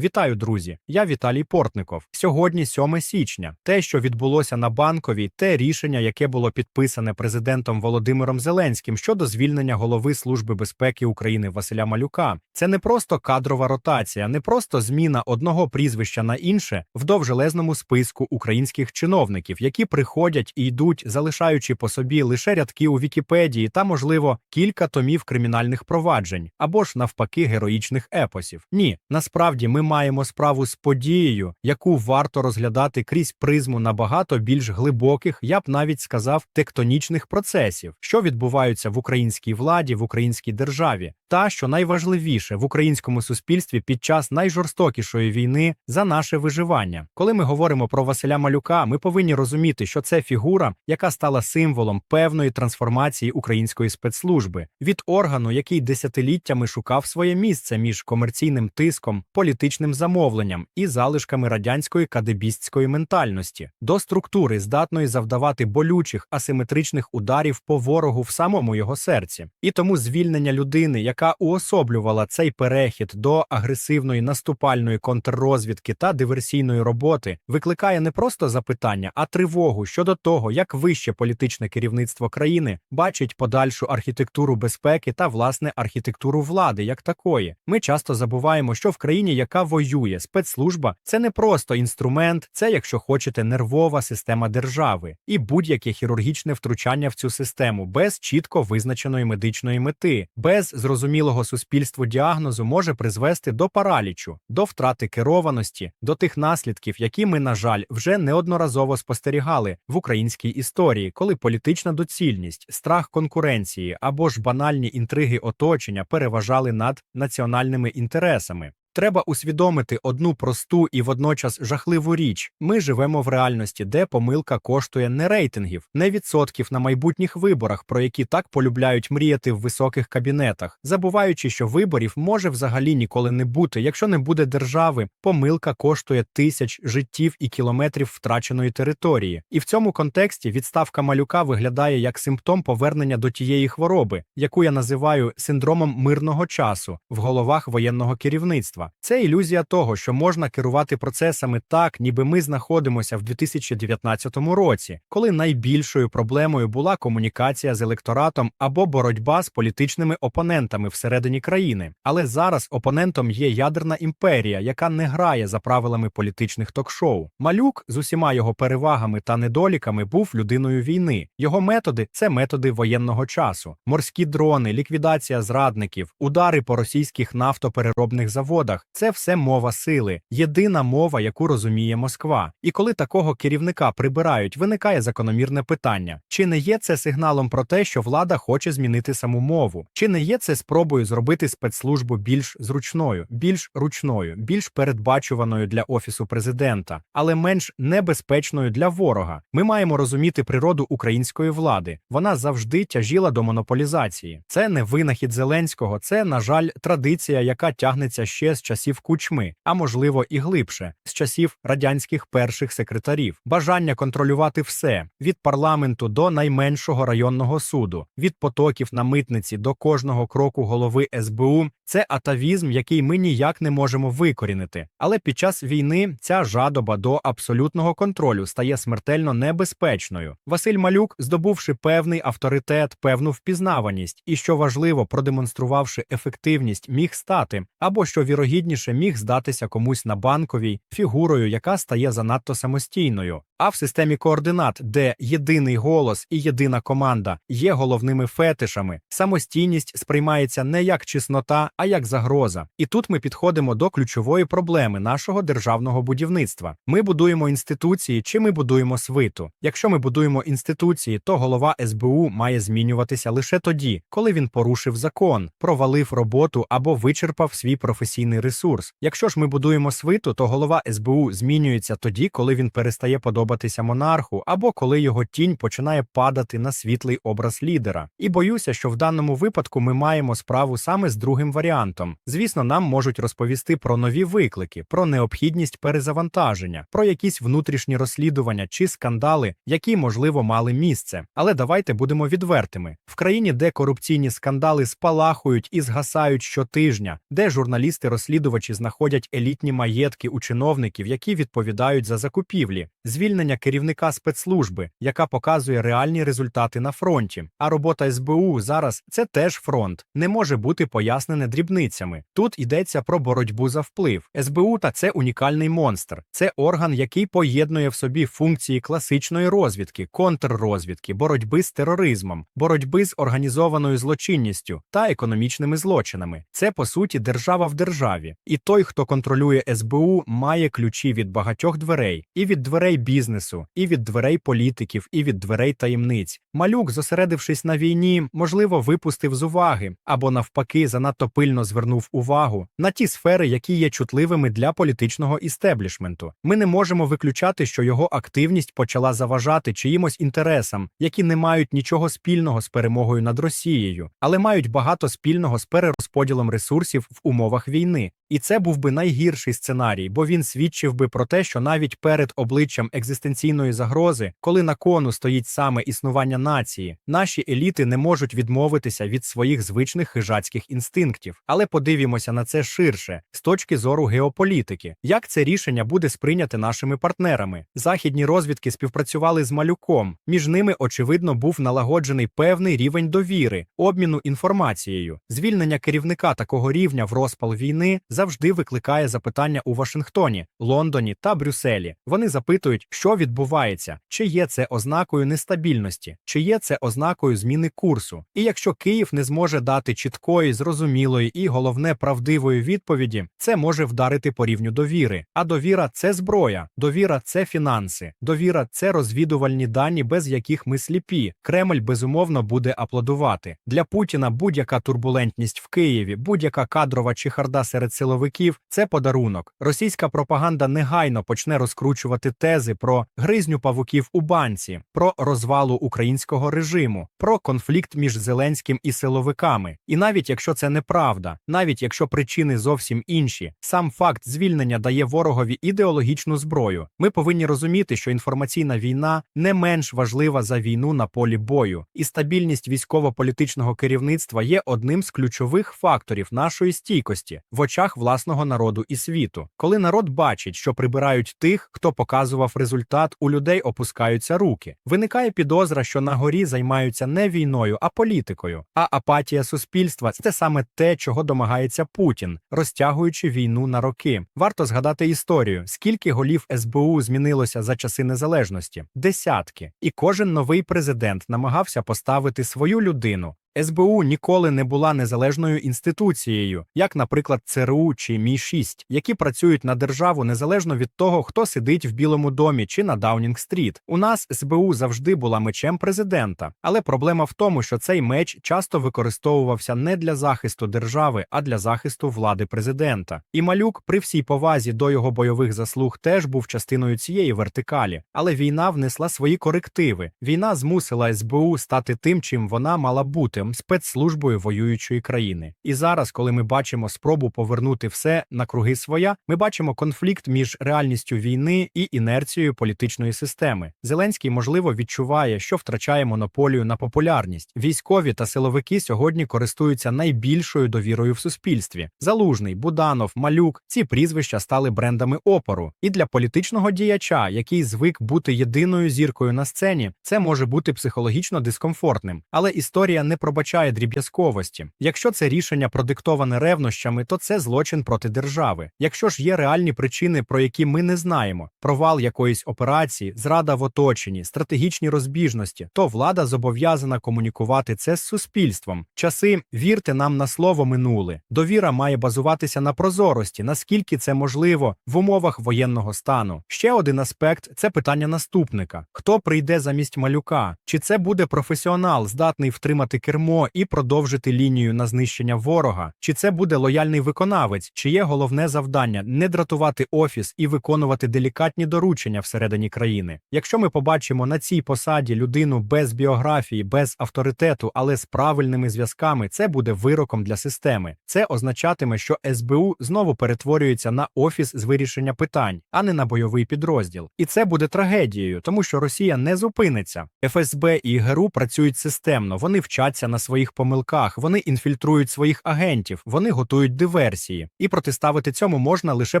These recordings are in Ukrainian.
Вітаю, друзі! Я Віталій Портников. Сьогодні 7 січня. Те, що відбулося на банковій, те рішення, яке було підписане президентом Володимиром Зеленським щодо звільнення голови Служби безпеки України Василя Малюка. Це не просто кадрова ротація, не просто зміна одного прізвища на інше в довжелезному списку українських чиновників, які приходять і йдуть, залишаючи по собі лише рядки у Вікіпедії та, можливо, кілька томів кримінальних проваджень або ж навпаки героїчних епосів. Ні, насправді ми маємо справу з подією, яку варто розглядати крізь призму набагато більш глибоких, я б навіть сказав, тектонічних процесів, що відбуваються в українській владі, в українській державі, та що найважливіше в українському суспільстві під час найжорстокішої війни за наше виживання. Коли ми говоримо про Василя Малюка, ми повинні розуміти, що це фігура, яка стала символом певної трансформації української спецслужби від органу, який десятиліттями шукав своє місце між комерційним тиском, політичним замовленням і залишками радянської кадебістської ментальності, до структури, здатної завдавати болючих асиметричних ударів по ворогу в самому його серці. І тому звільнення людини, яка уособлювала цей перехід до агресивної наступальної контррозвідки та диверсійної роботи, викликає не просто запитання, а тривогу щодо того, як вище політичне керівництво країни бачить подальшу архітектуру безпеки та власне архітектуру влади як такої. Ми часто забуваємо, що в країні, яка воює, спецслужба це не просто інструмент, це, якщо хочете, нервова система держави і будь-яке хірургічне втручання в цю систему без чітко визначеної медичної мети, без зрозумілого суспільству діагнозу може призвести до паралічу, до втрати керованості, до тих наслідків, які ми, на жаль, вже неодноразово спостерігали в українській історії, коли політична доцільність, страх конкуренції або ж банальні інтриги оточення переважали над національними інтересами. Треба усвідомити одну просту і водночас жахливу річ: ми живемо в реальності, де помилка коштує не рейтингів, не відсотків на майбутніх виборах, про які так полюбляють мріяти в високих кабінетах, забуваючи, що виборів може взагалі ніколи не бути. Якщо не буде держави, помилка коштує тисяч життів і кілометрів втраченої території. І в цьому контексті відставка малюка виглядає як симптом повернення до тієї хвороби, яку я називаю синдромом мирного часу в головах воєнного керівництва. Це ілюзія того, що можна керувати процесами так, ніби ми знаходимося в 2019 році, коли найбільшою проблемою була комунікація з електоратом або боротьба з політичними опонентами всередині країни. Але зараз опонентом є ядерна імперія, яка не грає за правилами політичних ток-шоу. Малюк з усіма його перевагами та недоліками був людиною війни. Його методи це методи воєнного часу, морські дрони, ліквідація зрадників, удари по російських нафтопереробних заводах це все мова сили, єдина мова, яку розуміє Москва. І коли такого керівника прибирають, виникає закономірне питання: чи не є це сигналом про те, що влада хоче змінити саму мову? Чи не є це спробою зробити спецслужбу більш зручною, більш ручною, більш передбачуваною для офісу президента, але менш небезпечною для ворога? Ми маємо розуміти природу української влади. Вона завжди тяжіла до монополізації. Це не винахід Зеленського, це, на жаль, традиція, яка тягнеться ще з часів кучми, а можливо і глибше, з часів радянських перших секретарів, бажання контролювати все від парламенту до найменшого районного суду, від потоків на митниці до кожного кроку голови СБУ. Це атавізм, який ми ніяк не можемо викорінити. Але під час війни ця жадоба до абсолютного контролю стає смертельно небезпечною. Василь Малюк, здобувши певний авторитет, певну впізнаваність і, що важливо, продемонструвавши ефективність, міг стати або що вірогідніше міг здатися комусь на банковій фігурою, яка стає занадто самостійною. А в системі координат, де єдиний голос і єдина команда є головними фетишами, самостійність сприймається не як чеснота, а як загроза. І тут ми підходимо до ключової проблеми нашого державного будівництва. Ми будуємо інституції чи ми будуємо свиту. Якщо ми будуємо інституції, то голова СБУ має змінюватися лише тоді, коли він порушив закон, провалив роботу або вичерпав свій професійний ресурс. Якщо ж ми будуємо свиту, то голова СБУ змінюється тоді, коли він перестає подобатися подобатися монарху, або коли його тінь починає падати на світлий образ лідера. І боюся, що в даному випадку ми маємо справу саме з другим варіантом. Звісно, нам можуть розповісти про нові виклики, про необхідність перезавантаження, про якісь внутрішні розслідування чи скандали, які можливо мали місце. Але давайте будемо відвертими в країні, де корупційні скандали спалахують і згасають щотижня, де журналісти-розслідувачі знаходять елітні маєтки у чиновників, які відповідають за закупівлі, звільнення керівника спецслужби, яка показує реальні результати на фронті. А робота СБУ зараз це теж фронт, не може бути пояснене дрібницями. Тут йдеться про боротьбу за вплив. СБУ та це унікальний монстр. Це орган, який поєднує в собі функції класичної розвідки, контррозвідки, боротьби з тероризмом, боротьби з організованою злочинністю та економічними злочинами. Це по суті держава в державі. І той, хто контролює СБУ, має ключі від багатьох дверей, і від дверей бізнесу, і від дверей політиків, і від дверей таємниць. Малюк, зосередившись на війні, можливо, випустив з уваги або навпаки занадто пильно звернув увагу на ті сфери, які є чутливими для політичного істеблішменту. Ми не можемо виключати, що його активність почала заважати чиїмось інтересам, які не мають нічого спільного з перемогою над Росією, але мають багато спільного з перерозподілом ресурсів в умовах війни. І це був би найгірший сценарій, бо він свідчив би про те, що навіть перед обличчям екзистенційної загрози, коли на кону стоїть саме існування нації, наші еліти не можуть відмовитися від своїх звичних хижацьких інстинктів. Але подивімося на це ширше з точки зору геополітики. Як це рішення буде сприйняте нашими партнерами? Західні розвідки співпрацювали з малюком. Між ними, очевидно, був налагоджений певний рівень довіри, обміну інформацією. Звільнення керівника такого рівня в розпал війни завжди викликає запитання у Вашингтоні, Лондоні та Брюсселі. Вони запитують, що відбувається, чи є це ознакою нестабільності, чи є це ознакою зміни курсу. І якщо Київ не зможе дати чіткої, зрозумілої і головне правдивої відповіді, це може вдарити по рівню довіри. А довіра це зброя, довіра це фінанси, довіра це розвідувальні дані, без яких ми сліпі. Кремль безумовно буде аплодувати. Для Путіна будь-яка турбулентність в Києві, будь-яка кадрова чехарда серед силовиків це подарунок. Російська пропаганда негайно почне розкручувати тези про гризню павуків у банці, про розвалу українського режиму, про конфлікт між Зеленським і силовиками. І навіть якщо це неправда, навіть якщо причини зовсім інші, сам факт звільнення дає ворогові ідеологічну зброю. Ми повинні розуміти, що інформаційна війна не менш важлива за війну на полі бою, і стабільність військово-політичного керівництва є одним з ключових факторів нашої стійкості в очах власного народу і світу. Коли народ бачить, що прибирають тих, хто показував результат, у людей опускаються руки. Виникає підозра, що на горі займаються не війною, а політикою. А апатія суспільства це саме те, чого домагається Путін, розтягуючи війну на роки. Варто згадати історію, скільки голів СБУ змінилося за часи незалежності десятки, і кожен новий президент намагався поставити свою людину. СБУ ніколи не була незалежною інституцією, як, наприклад, ЦРУ чи Мі 6 які працюють на державу незалежно від того, хто сидить в Білому домі чи на Даунінг-стріт. У нас СБУ завжди була мечем президента, але проблема в тому, що цей меч часто використовувався не для захисту держави, а для захисту влади президента. І малюк, при всій повазі до його бойових заслуг, теж був частиною цієї вертикалі. Але війна внесла свої корективи. Війна змусила СБУ стати тим, чим вона мала бути спецслужбою воюючої країни. І зараз, коли ми бачимо спробу повернути все на круги своя, ми бачимо конфлікт між реальністю війни і інерцією політичної системи. Зеленський, можливо, відчуває, що втрачає монополію на популярність. Військові та силовики сьогодні користуються найбільшою довірою в суспільстві. Залужний, Буданов, Малюк ці прізвища стали брендами опору. І для політичного діяча, який звик бути єдиною зіркою на сцені, це може бути психологічно дискомфортним. Але історія не пробачає дріб'язковості. Якщо це рішення продиктоване ревнощами, то це злочин проти держави. Якщо ж є реальні причини, про які ми не знаємо, провал якоїсь операції, зрада в оточенні, стратегічні розбіжності, то влада зобов'язана комунікувати це з суспільством. Часи вірте нам на слово минули. Довіра має базуватися на прозорості, наскільки це можливо в умовах воєнного стану. Ще один аспект це питання наступника: хто прийде замість малюка? Чи це буде професіонал, здатний втримати кермо? Кермо і продовжити лінію на знищення ворога? Чи це буде лояльний виконавець, чиє головне завдання не дратувати офіс і виконувати делікатні доручення всередині країни? Якщо ми побачимо на цій посаді людину без біографії, без авторитету, але з правильними зв'язками, це буде вироком для системи. Це означатиме, що СБУ знову перетворюється на офіс з вирішення питань, а не на бойовий підрозділ. І це буде трагедією, тому що Росія не зупиниться. ФСБ і ГРУ працюють системно, вони вчаться на своїх помилках, вони інфільтрують своїх агентів, вони готують диверсії. І протиставити цьому можна лише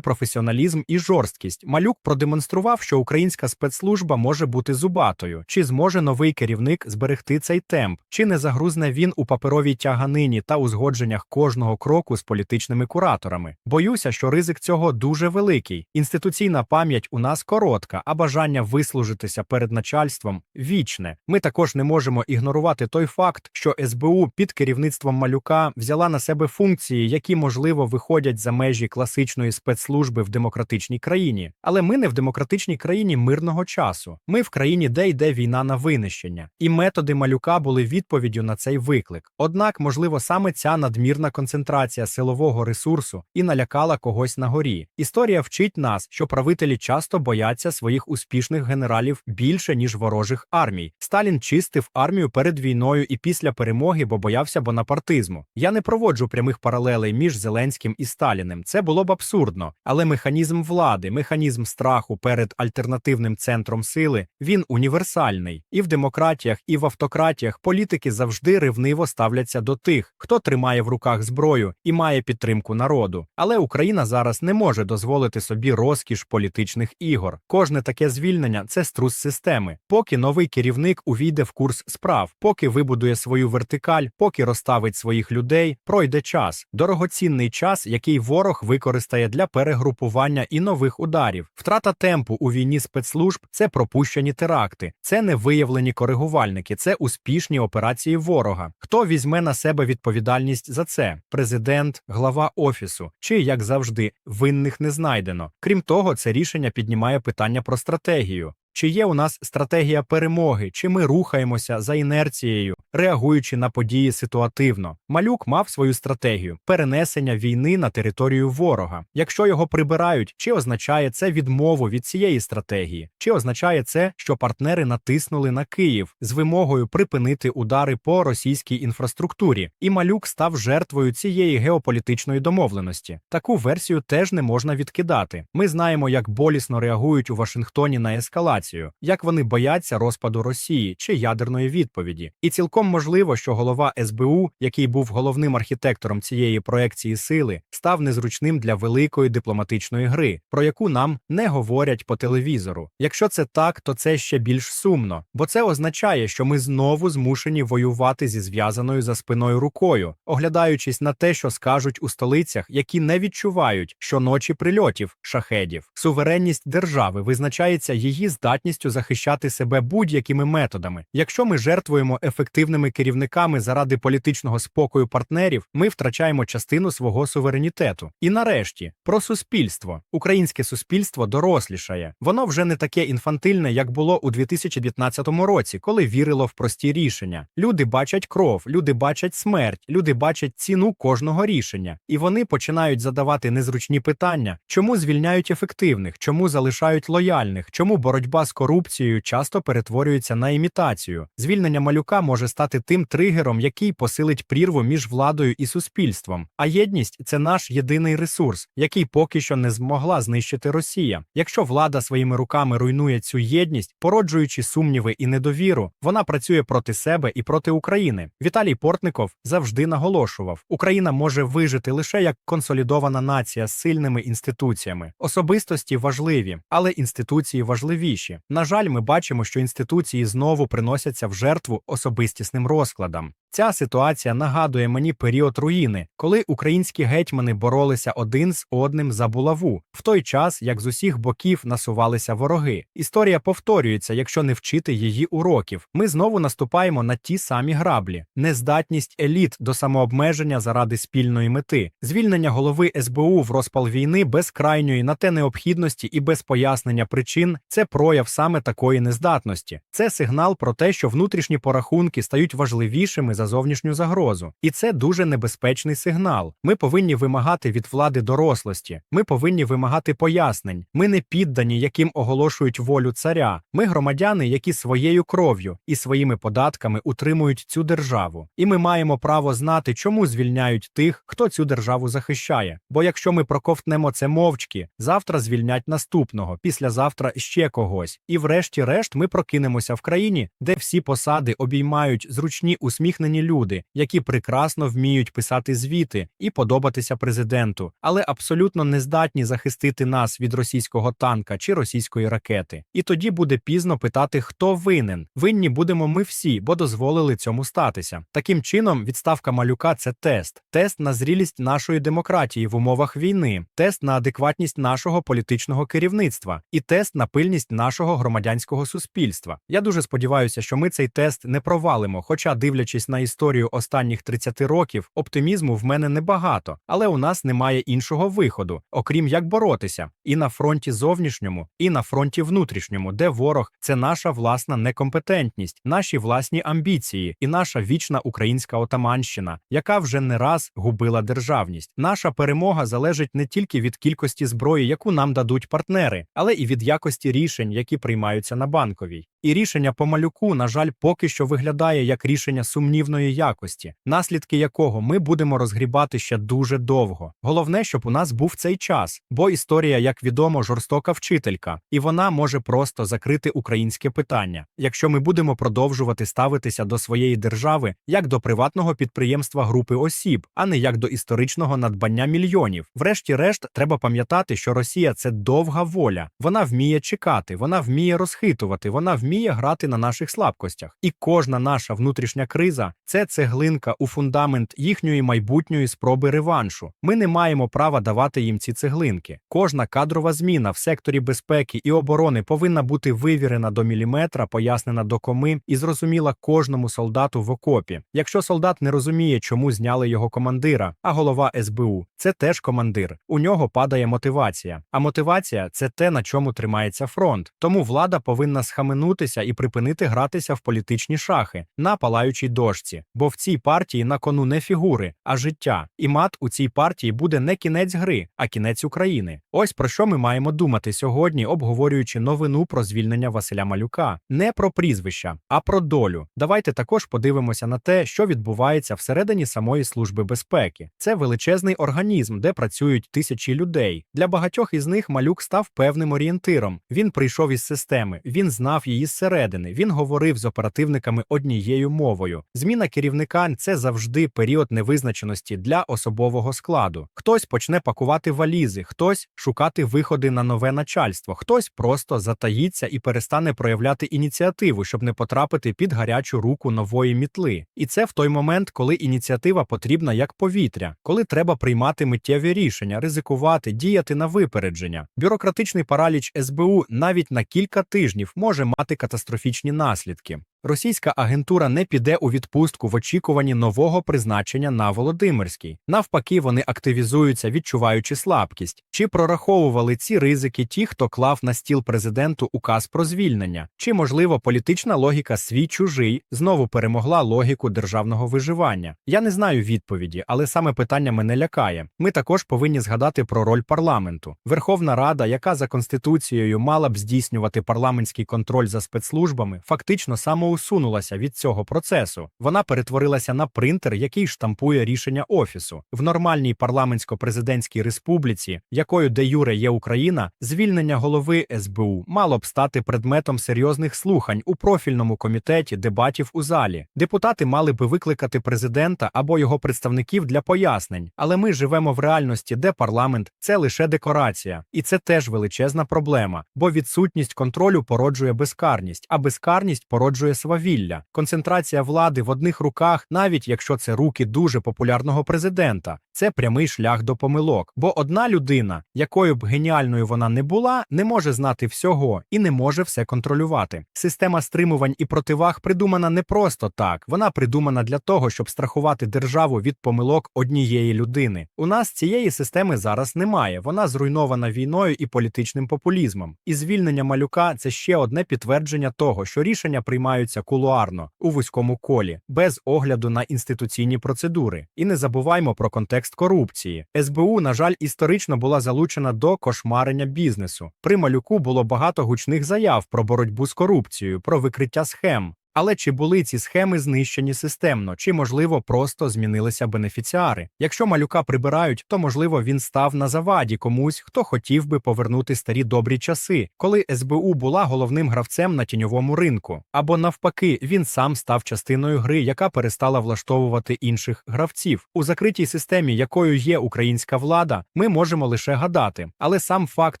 професіоналізм і жорсткість. Малюк продемонстрував, що українська спецслужба може бути зубатою. Чи зможе новий керівник зберегти цей темп? Чи не загрузне він у паперовій тяганині та узгодженнях кожного кроку з політичними кураторами? Боюся, що ризик цього дуже великий. Інституційна пам'ять у нас коротка, а бажання вислужитися перед начальством вічне. Ми також не можемо ігнорувати той факт, що СБУ під керівництвом малюка взяла на себе функції, які можливо виходять за межі класичної спецслужби в демократичній країні. Але ми не в демократичній країні мирного часу. Ми в країні, де йде війна на винищення, і методи малюка були відповіддю на цей виклик. Однак, можливо, саме ця надмірна концентрація силового ресурсу і налякала когось на горі. Історія вчить нас, що правителі часто бояться своїх успішних генералів більше ніж ворожих армій. Сталін чистив армію перед війною і після перемоги, бо боявся бонапартизму. Я не проводжу прямих паралелей між Зеленським і Сталіним. Це було б абсурдно, але механізм влади, механізм страху перед альтернативним центром сили він універсальний. І в демократіях, і в автократіях політики завжди ревниво ставляться до тих, хто тримає в руках зброю і має підтримку народу. Але Україна зараз не може дозволити собі розкіш політичних ігор. Кожне таке звільнення це струс системи. Поки новий керівник увійде в курс справ, поки вибудує свою вертикаль, поки розставить своїх людей, пройде час, дорогоцінний час, який ворог використає для перегрупування і нових ударів. Втрата темпу у війні спецслужб це пропущені теракти, це невиявлені коригувальники, це успішні операції ворога. Хто візьме на себе відповідальність за це? Президент, глава офісу, чи як завжди, винних не знайдено. Крім того, це рішення піднімає питання про стратегію. Чи є у нас стратегія перемоги, чи ми рухаємося за інерцією, реагуючи на події ситуативно? Малюк мав свою стратегію перенесення війни на територію ворога. Якщо його прибирають, чи означає це відмову від цієї стратегії, чи означає це, що партнери натиснули на Київ з вимогою припинити удари по російській інфраструктурі, і малюк став жертвою цієї геополітичної домовленості? Таку версію теж не можна відкидати. Ми знаємо, як болісно реагують у Вашингтоні на ескалацію як вони бояться розпаду Росії чи ядерної відповіді. І цілком можливо, що голова СБУ, який був головним архітектором цієї проекції сили, став незручним для великої дипломатичної гри, про яку нам не говорять по телевізору. Якщо це так, то це ще більш сумно, бо це означає, що ми знову змушені воювати зі зв'язаною за спиною рукою, оглядаючись на те, що скажуть у столицях, які не відчувають щоночі прильотів шахедів. Суверенність держави визначається її здатністю захищати себе будь-якими методами. Якщо ми жертвуємо ефективними керівниками заради політичного спокою партнерів, ми втрачаємо частину свого суверенітету. І нарешті про суспільство. Українське суспільство дорослішає. Воно вже не таке інфантильне, як було у 2019 році, коли вірило в прості рішення. Люди бачать кров, люди бачать смерть, люди бачать ціну кожного рішення, і вони починають задавати незручні питання, чому звільняють ефективних, чому залишають лояльних, чому боротьба з корупцією часто перетворюється на імітацію. Звільнення малюка може стати тим тригером, який посилить прірву між владою і суспільством. А єдність це наш єдиний ресурс, який поки що не змогла знищити Росія. Якщо влада своїми руками руйнує цю єдність, породжуючи сумніви і недовіру, вона працює проти себе і проти України. Віталій Портников завжди наголошував: Україна може вижити лише як консолідована нація з сильними інституціями. Особистості важливі, але інституції важливіші. На жаль, ми бачимо, що інституції знову приносяться в жертву особистісним розкладам. Ця ситуація нагадує мені період руїни, коли українські гетьмани боролися один з одним за булаву, в той час як з усіх боків насувалися вороги. Історія повторюється, якщо не вчити її уроків. Ми знову наступаємо на ті самі граблі, нездатність еліт до самообмеження заради спільної мети, звільнення голови СБУ в розпал війни без крайньої на те необхідності і без пояснення причин це прояв саме такої нездатності. Це сигнал про те, що внутрішні порахунки стають важливішими за зовнішню загрозу. І це дуже небезпечний сигнал. Ми повинні вимагати від влади дорослості. Ми повинні вимагати пояснень. Ми не піддані, яким оголошують волю царя. Ми громадяни, які своєю кров'ю і своїми податками утримують цю державу. І ми маємо право знати, чому звільняють тих, хто цю державу захищає. Бо якщо ми проковтнемо це мовчки, завтра звільнять наступного, післязавтра ще когось. І врешті-решт ми прокинемося в країні, де всі посади обіймають зручні усміхнені люди, які прекрасно вміють писати звіти і подобатися президенту, але абсолютно не здатні захистити нас від російського танка чи російської ракети. І тоді буде пізно питати, хто винен. Винні будемо ми всі, бо дозволили цьому статися. Таким чином, відставка малюка це тест, тест на зрілість нашої демократії в умовах війни, тест на адекватність нашого політичного керівництва і тест на пильність нашого громадянського суспільства. Я дуже сподіваюся, що ми цей тест не провалимо. Хоча, дивлячись на історію останніх 30 років, оптимізму в мене небагато, але у нас немає іншого виходу, окрім як боротися і на фронті зовнішньому, і на фронті внутрішньому, де ворог це наша власна некомпетентність, наші власні амбіції і наша вічна українська отаманщина, яка вже не раз губила державність. Наша перемога залежить не тільки від кількості зброї, яку нам дадуть партнери, але і від якості рішень, які приймаються на банковій. І рішення по малюку, на жаль, поки що виглядає як рішення сумнівної якості, наслідки якого ми будемо розгрібати ще дуже довго. Головне, щоб у нас був цей час, бо історія, як відомо, жорстока вчителька, і вона може просто закрити українське питання, якщо ми будемо продовжувати ставитися до своєї держави як до приватного підприємства групи осіб, а не як до історичного надбання мільйонів. Врешті-решт, треба пам'ятати, що Росія це довга воля. Вона вміє чекати, вона вміє розхитувати, вона вміє грати на наших слабкостях. І кожна наша внутрішня криза це цеглинка у фундамент їхньої майбутньої спроби реваншу. Ми не маємо права давати їм ці цеглинки. Кожна кадрова зміна в секторі безпеки і оборони повинна бути вивірена до міліметра, пояснена до коми і зрозуміла кожному солдату в окопі. Якщо солдат не розуміє, чому зняли його командира, а голова СБУ це теж командир. У нього падає мотивація. А мотивація це те, на чому тримається фронт. Тому влада повинна схаменутися і припинити гратися в політичні шахи на палаючій дошці. Бо в цій партії на кону не фігури, а життя. І мат у цій партії буде не кінець гри, а кінець України. Ось про що ми маємо думати сьогодні, обговорюючи новину про звільнення Василя Малюка. Не про прізвища, а про долю. Давайте також подивимося на те, що відбувається всередині самої служби безпеки. Це величезний організм, де працюють тисячі людей. Для багатьох із них малюк став певним орієнтиром. Він прийшов із системи, він знав її зсередини. Він говорив з оперативниками однією мовою. Зміна керівника це завжди період невизначеності для особового складу. Хтось почне пакувати валізи, хтось шукати виходи на нове начальство, хтось просто затаїться і перестане проявляти ініціативу, щоб не потрапити під гарячу руку нової мітли. І це в той момент, коли ініціатива потрібна як повітря, коли треба приймати миттєві рішення, ризикувати, діяти на випередження. Бюрократичний параліч СБУ навіть на кілька тижнів може мати катастрофічні наслідки. Російська агентура не піде у відпустку в очікуванні нового призначення на Володимирській. Навпаки, вони активізуються, відчуваючи слабкість. Чи прораховували ці ризики ті, хто клав на стіл президенту указ про звільнення? Чи, можливо, політична логіка свій чужий знову перемогла логіку державного виживання? Я не знаю відповіді, але саме питання мене лякає. Ми також повинні згадати про роль парламенту. Верховна Рада, яка за конституцією мала б здійснювати парламентський контроль за спецслужбами, фактично самоусунулася від цього процесу. Вона перетворилася на принтер, який штампує рішення офісу в нормальній парламентсько-президентській республіці, якою де юре є Україна, звільнення голови СБУ мало б стати предметом серйозних слухань у профільному комітеті дебатів у залі. Депутати мали би викликати президента або його представників для пояснень, але ми живемо в реальності, де парламент це лише декорація, і це теж величезна проблема, бо відсутність контролю породжує безкарність, а безкарність породжує свавілля. Концентрація влади в одних руках, навіть якщо це руки дуже популярного президента, це прямий шлях до помилок. Бо одна людина, якою б геніальною вона не була, не може знати всього і не може все контролювати. Система стримувань і противаг придумана не просто так, вона придумана для того, щоб страхувати державу від помилок однієї людини. У нас цієї системи зараз немає. Вона зруйнована війною і політичним популізмом. І звільнення малюка це ще одне підтвердження того, що рішення приймаються відбуваються кулуарно у вузькому колі, без огляду на інституційні процедури. І не забуваймо про контекст корупції. СБУ, на жаль, історично була залучена до кошмарення бізнесу. При малюку було багато гучних заяв про боротьбу з корупцією, про викриття схем. Але чи були ці схеми знищені системно, чи, можливо, просто змінилися бенефіціари? Якщо малюка прибирають, то можливо він став на заваді комусь, хто хотів би повернути старі добрі часи, коли СБУ була головним гравцем на тіньовому ринку, або навпаки, він сам став частиною гри, яка перестала влаштовувати інших гравців. У закритій системі, якою є українська влада, ми можемо лише гадати. Але сам факт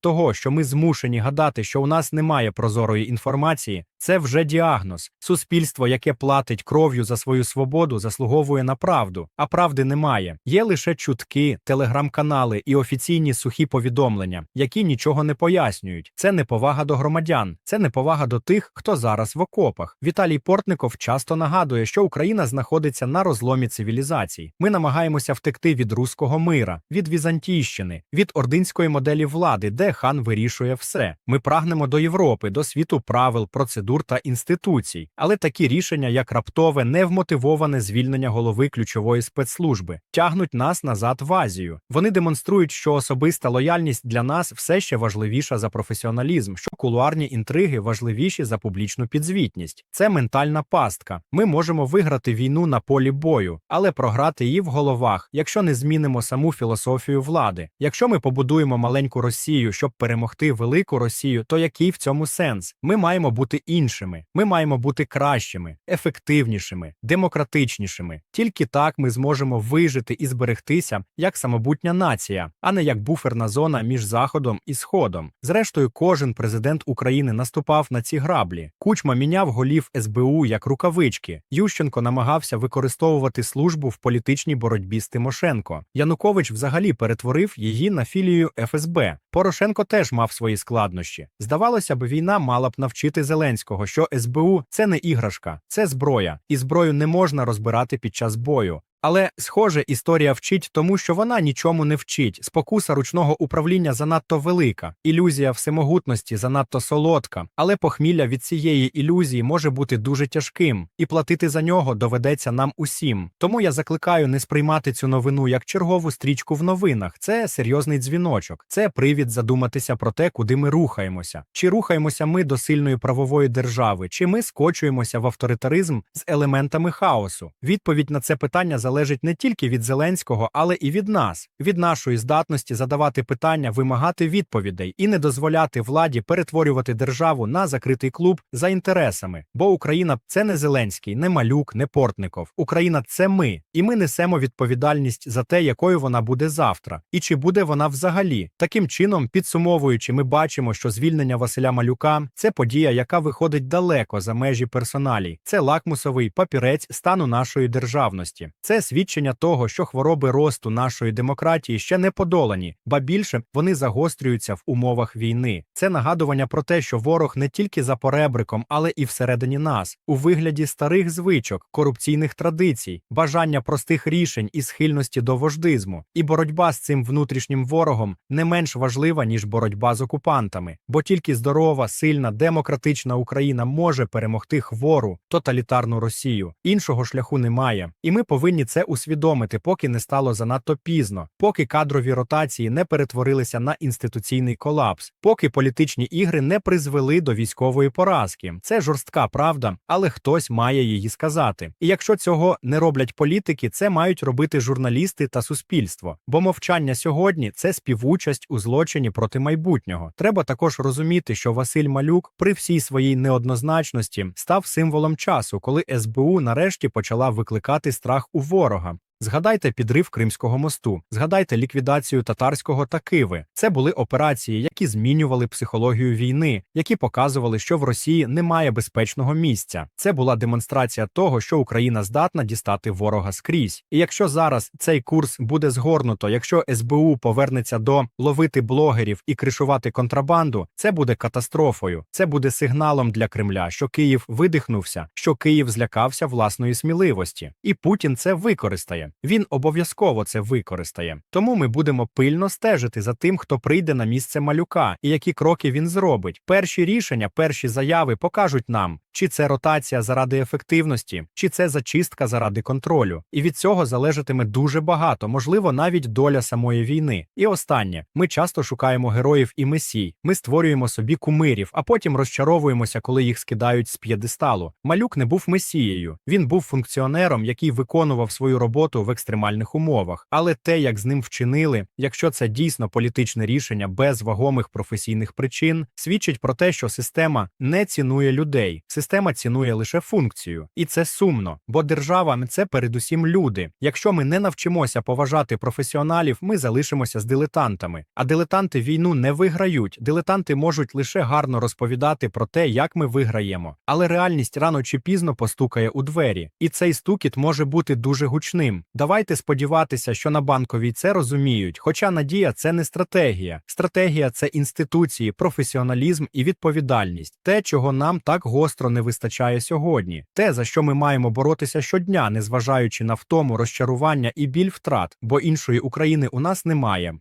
того, що ми змушені гадати, що у нас немає прозорої інформації, це вже діагноз. Суспільство, яке платить кров'ю за свою свободу, заслуговує на правду, а правди немає. Є лише чутки, телеграм-канали і офіційні сухі повідомлення, які нічого не пояснюють. Це неповага до громадян, це неповага до тих, хто зараз в окопах. Віталій Портников часто нагадує, що Україна знаходиться на розломі цивілізацій. Ми намагаємося втекти від руського мира, від Візантійщини, від ординської моделі влади, де хан вирішує все. Ми прагнемо до Європи, до світу правил, процедур та інституцій. Але такі рішення, як раптове, невмотивоване звільнення голови ключової спецслужби, тягнуть нас назад в Азію. Вони демонструють, що особиста лояльність для нас все ще важливіша за професіоналізм, що кулуарні інтриги важливіші за публічну підзвітність. Це ментальна пастка. Ми можемо виграти війну на полі бою, але програти її в головах, якщо не змінимо саму філософію влади. Якщо ми побудуємо маленьку Росію, щоб перемогти велику Росію, то який в цьому сенс? Ми маємо бути іншими. Ми маємо бути кращими, ефективнішими, демократичнішими. Тільки так ми зможемо вижити і зберегтися як самобутня нація, а не як буферна зона між Заходом і Сходом. Зрештою, кожен президент України наступав на ці граблі. Кучма міняв голів СБУ як рукавички. Ющенко намагався використовувати службу в політичній боротьбі з Тимошенко. Янукович взагалі перетворив її на філію ФСБ. Порошенко теж мав свої складнощі. Здавалося б, війна мала б навчити Зеленського, що СБУ це не іграшка, це зброя, і зброю не можна розбирати під час бою. Але, схоже, історія вчить тому, що вона нічому не вчить. Спокуса ручного управління занадто велика, ілюзія всемогутності занадто солодка, але похмілля від цієї ілюзії може бути дуже тяжким, і платити за нього доведеться нам усім. Тому я закликаю не сприймати цю новину як чергову стрічку в новинах. Це серйозний дзвіночок, це привід задуматися про те, куди ми рухаємося. Чи рухаємося ми до сильної правової держави, чи ми скочуємося в авторитаризм з елементами хаосу? Відповідь на це питання залежить не тільки від Зеленського, але і від нас, від нашої здатності задавати питання, вимагати відповідей і не дозволяти владі перетворювати державу на закритий клуб за інтересами. Бо Україна це не Зеленський, не малюк, не Портников. Україна це ми, і ми несемо відповідальність за те, якою вона буде завтра, і чи буде вона взагалі. Таким чином, підсумовуючи, ми бачимо, що звільнення Василя Малюка це подія, яка виходить далеко за межі персоналій. Це лакмусовий папірець стану нашої державності. Це свідчення того, що хвороби росту нашої демократії ще не подолані, ба більше вони загострюються в умовах війни. Це нагадування про те, що ворог не тільки за поребриком, але і всередині нас, у вигляді старих звичок, корупційних традицій, бажання простих рішень і схильності до вождизму. І боротьба з цим внутрішнім ворогом не менш важлива, ніж боротьба з окупантами, бо тільки здорова, сильна, демократична Україна може перемогти хвору тоталітарну Росію. Іншого шляху немає, і ми повинні це усвідомити, поки не стало занадто пізно, поки кадрові ротації не перетворилися на інституційний колапс, поки політичні ігри не призвели до військової поразки. Це жорстка правда, але хтось має її сказати. І якщо цього не роблять політики, це мають робити журналісти та суспільство. Бо мовчання сьогодні це співучасть у злочині проти майбутнього. Треба також розуміти, що Василь Малюк при всій своїй неоднозначності став символом часу, коли СБУ нарешті почала викликати страх у ворога. Згадайте підрив Кримського мосту, згадайте ліквідацію татарського та Киви. Це були операції, які змінювали психологію війни, які показували, що в Росії немає безпечного місця. Це була демонстрація того, що Україна здатна дістати ворога скрізь. І якщо зараз цей курс буде згорнуто, якщо СБУ повернеться до ловити блогерів і кришувати контрабанду, це буде катастрофою. Це буде сигналом для Кремля, що Київ видихнувся, що Київ злякався власної сміливості, і Путін це використає. Він обов'язково це використає. Тому ми будемо пильно стежити за тим, хто прийде на місце малюка і які кроки він зробить. Перші рішення, перші заяви покажуть нам, Чи це ротація заради ефективності, чи це зачистка заради контролю. І від цього залежатиме дуже багато, можливо, навіть доля самої війни. І останнє, ми часто шукаємо героїв і месій. Ми створюємо собі кумирів, а потім розчаровуємося, коли їх скидають з п'єдесталу. Малюк не був месією. Він був функціонером, який виконував свою роботу в екстремальних умовах. Але те, як з ним вчинили, якщо це дійсно політичне рішення без вагомих професійних причин, свідчить про те, що система не цінує людей. Система цінує лише функцію, і це сумно, бо держава це передусім люди. Якщо ми не навчимося поважати професіоналів, ми залишимося з дилетантами. А дилетанти війну не виграють. Дилетанти можуть лише гарно розповідати про те, як ми виграємо. Але реальність рано чи пізно постукає у двері, і цей стукіт може бути дуже гучним. Давайте сподіватися, що на банковій це розуміють. Хоча надія це не стратегія. Стратегія це інституції, професіоналізм і відповідальність, те, чого нам так гостро не вистачає сьогодні, те, за що ми маємо боротися щодня, незважаючи на втому, розчарування і біль втрат, бо іншої України у нас немає.